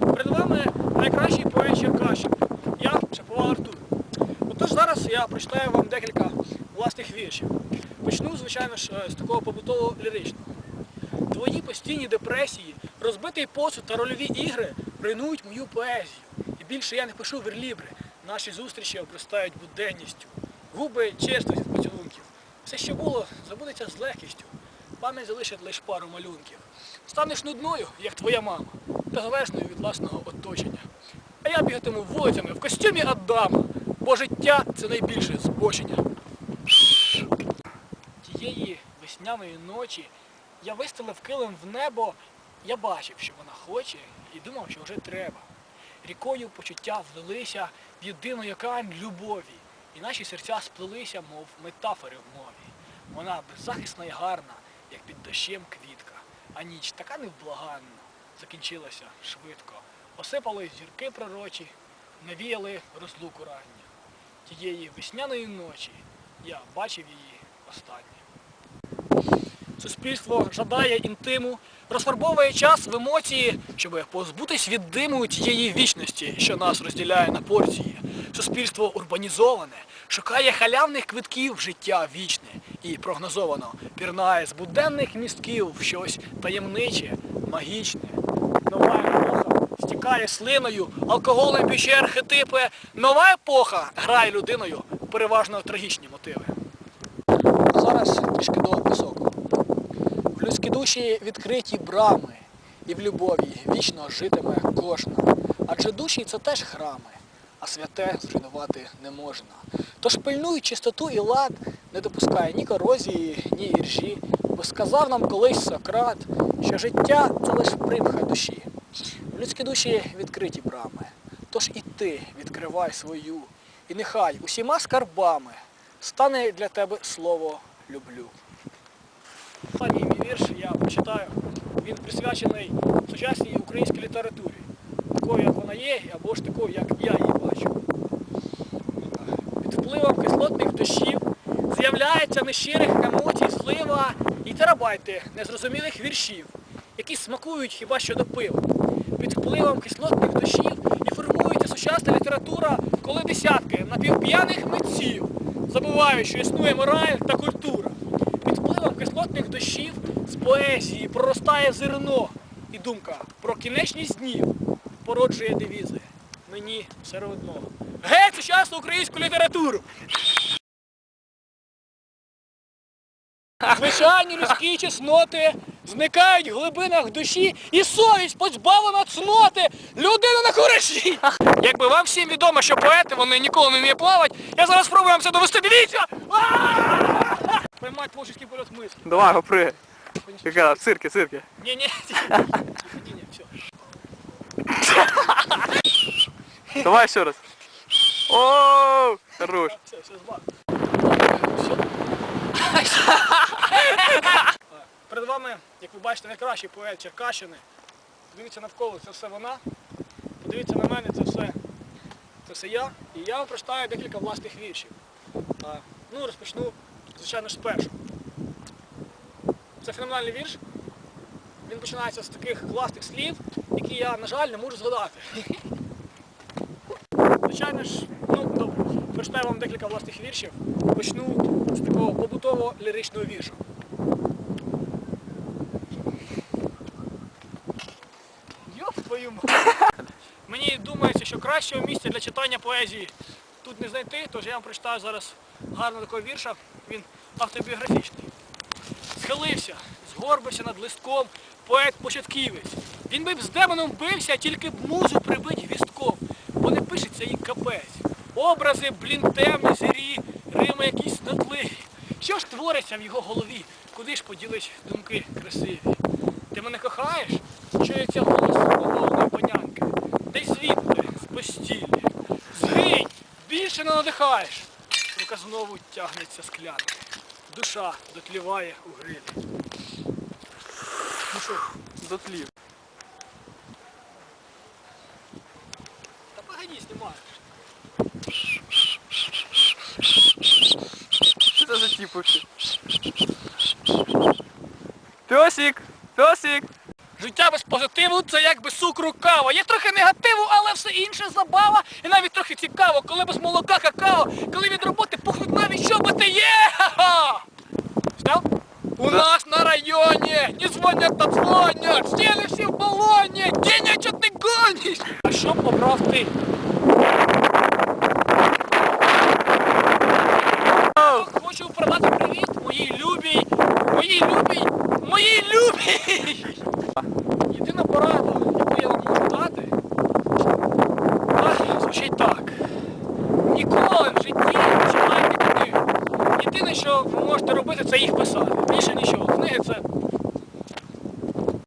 Перед вами найкращий поет Черкащини. Я Шапова Артур. Отож зараз я прочитаю вам декілька власних віршів. Почну, звичайно ж, е, з такого побутового ліричного. Твої постійні депресії, розбитий посуд та рольові ігри руйнують мою поезію. І більше я не пишу верлібри. Наші зустрічі обростають буденністю. Губи чисто від поцілунків. Все, що було, забудеться з легкістю. Пам'ять залишить лише пару малюнків. Станеш нудною, як твоя мама, та залежною від власного оточення. А я бігатиму вулицями в костюмі Адама, бо життя це найбільше збочення. Тієї весняної ночі я вистелив килим в небо, я бачив, що вона хоче, і думав, що вже треба. Рікою почуття влилися в єдину океан любові, і наші серця сплелися, мов метафори в мові. Вона беззахисна і гарна, як під дощем квітка, а ніч така невблаганна, закінчилася швидко. Осипали зірки пророчі, навіяли розлуку рання. Тієї весняної ночі я бачив її останнє. Суспільство жадає інтиму, розфарбовує час в емоції, щоб позбутись від диму тієї вічності, що нас розділяє на порції. Суспільство урбанізоване, шукає халявних квитків життя вічне і прогнозовано пірнає з буденних містків щось таємниче, магічне. Нова епоха стікає слиною, алкоголем піче архетипи. Нова епоха грає людиною переважно трагічні мотиви. А зараз трішки до високого. Людські душі відкриті брами, і в любові вічно житиме кожна. Адже душі це теж храми, а святе зруйнувати не можна. Тож пильнуй чистоту і лад, не допускай ні корозії, ні іржі, бо сказав нам колись Сократ, що життя це лише примха душі. В людські душі відкриті брами. Тож і ти відкривай свою, і нехай усіма скарбами стане для тебе слово люблю. Останній мій вірш я прочитаю. Він присвячений сучасній українській літературі. Такою, як вона є, або ж такою, як я її бачу. Під впливом кислотних дощів з'являється нещирих емоцій, слива і терабайти незрозумілих віршів, які смакують хіба що до пива. Під впливом кислотних дощів і формується сучасна література, коли десятки напівп'яних митців забувають, що існує мораль та культура. Під впливом кислотних дощів з поезії проростає зерно, і думка про кінечність днів породжує девізи. Мені все одно. Геть сучасну українську літературу! Звичайні людські чесноти зникають в глибинах душі і совість позбавлена цноти. Людина на кураші. Якби вам всім відомо, що поети вони ніколи не вміють плавати, я зараз спробую вам це довести. Дивіться! Поймати творчий польот мислі. Давай, гопри. Яка? В цирке, в цирке. Ні, ні, все. Давай ще раз. О, хорош. Все, все. Перед вами, як ви бачите, найкращий поет Черкащини. Подивіться навколо, це все вона. Подивіться на мене, це все, це все я. І я вам прочитаю декілька власних віршів. Ну, розпочну, звичайно з першого. Це феноменальний вірш. Він починається з таких класних слів, які я, на жаль, не можу згадати. Звичайно ж, ну добре, прочитаю вам декілька власних віршів. Почну з такого побутового ліричного віршу. Йоп твою мать. Мені думається, що кращого місця для читання поезії тут не знайти, тож я вам прочитаю зараз гарного такого вірша. Він автобіографічний. Схилився, згорбився над листком поет-початківець. Він би б з демоном бився, тільки б музу прибить гвістком, бо не пишеться їй капець. Образи, блін, темні, зірі, рими якісь нотливі. Що ж твориться в його голові? Куди ж поділись думки красиві? Ти мене кохаєш? Чується голос холодної панянки. Десь звідти, з постілі. Згинь, більше не надихаєш. Рука знову тягнеться склянки. Душа дотліває у грилі. Ну що, Дотлів. та погоді, знімаєш. Що це за тип вообще? Песик! Песик! Життя без позитиву це як без цукру кава. Є трохи негативу, але все інше забава. І навіть трохи цікаво, коли без молока какао, коли від роботи пухнуть навіть чоботи є. Ха-ха! Снял? У Да. нас на районе не звонят, а звонят. Сели все в баллоне. Деня, что ты гонишь? А що побрав ти? Хочу передати привіт моїй любій, моїй любій, моїй любій. Єдина порада, яку я вам можу дати, ах, звучить так. Ніколи в житті не читайте книги. Єдине, що ви можете робити, це їх писати. Більше нічого. Книги це